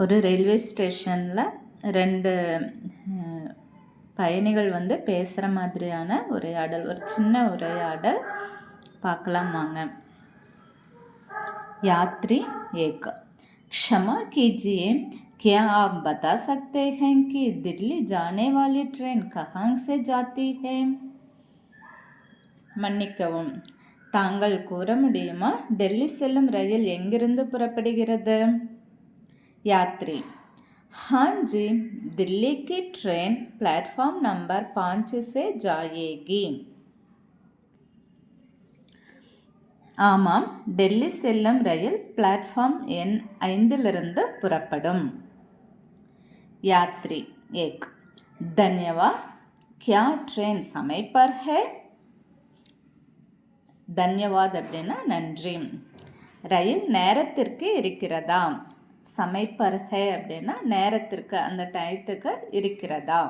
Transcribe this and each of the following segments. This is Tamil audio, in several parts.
ஒரு ரயில்வே ஸ்டேஷனில் ரெண்டு அஹ், பயணிகள் வந்து பேசுகிற மாதிரியான உரையாடல் ஒரு சின்ன உரையாடல் பார்க்கலாம் வாங்க यात्री एक क्षमा कीजिए क्या आप बता सकते हैं कि दिल्ली जाने वाली ट्रेन कहाँ से जाती है மன்னிக்கவும் தாங்கள் கூற முடியுமா டெல்லி செல்லும் ரயில் எங்கிருந்து புறப்படுகிறது யாத்ரி हाँ जी दिल्ली की ट्रेन प्लेटफॉर्म नंबर पाँच से जाएगी ஆமாம் டெல்லி செல்லும் ரயில் பிளாட்ஃபார்ம் எண் ஐந்திலிருந்து புறப்படும் யாத்ரி ஏக் धन्यवाद क्या ट्रेन समय पर है தன்யவாத் அப்படின்னா நன்றி ரயில் நேரத்திற்கு இருக்கிறதா சமைப்பர் ஹே அப்படின்னா நேரத்திற்கு அந்த டயத்துக்கு இருக்கிறதா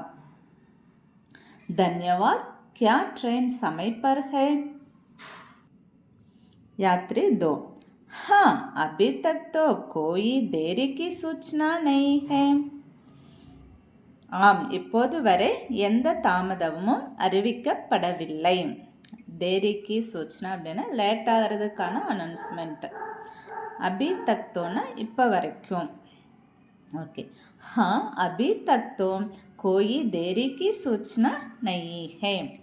धन्यवाद क्या ट्रेन समय पर है यात्री दो हाँ अभी तक तो कोई देरी की सूचना नहीं है ஆம் இப்போது வரை எந்த தாமதமும் அறிவிக்கப்படவில்லை தேரிக்கு சூச்சனா அப்படின்னா லேட் ஆகிறதுக்கான அனௌன்ஸ்மெண்ட் அபி தக்தோன்னா இப்போ வரைக்கும். ஓகே. ஹா அபி தக்தோ கோயி தேரிக்கு ಸೂಚனை நெய் ஹே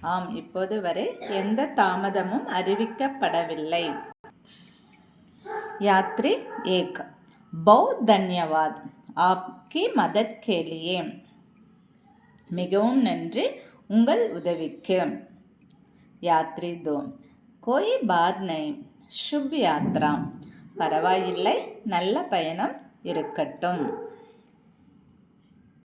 ஆம் இப்போது வரை எந்த தாமதமும் அறிவிக்கப்படவில்லை. யாத்ரி ஏக். பௌத் தன்யவாத். ஆப்கி மதத் கேலியே. மிகவும் நன்றி உங்கள் உதவிக்கு. யாத்ரி தோம் கோயி பாத் நை சுப் யாத்ரா. பரவாயில்லை. நல்ல பயணம் இருக்கட்டும்.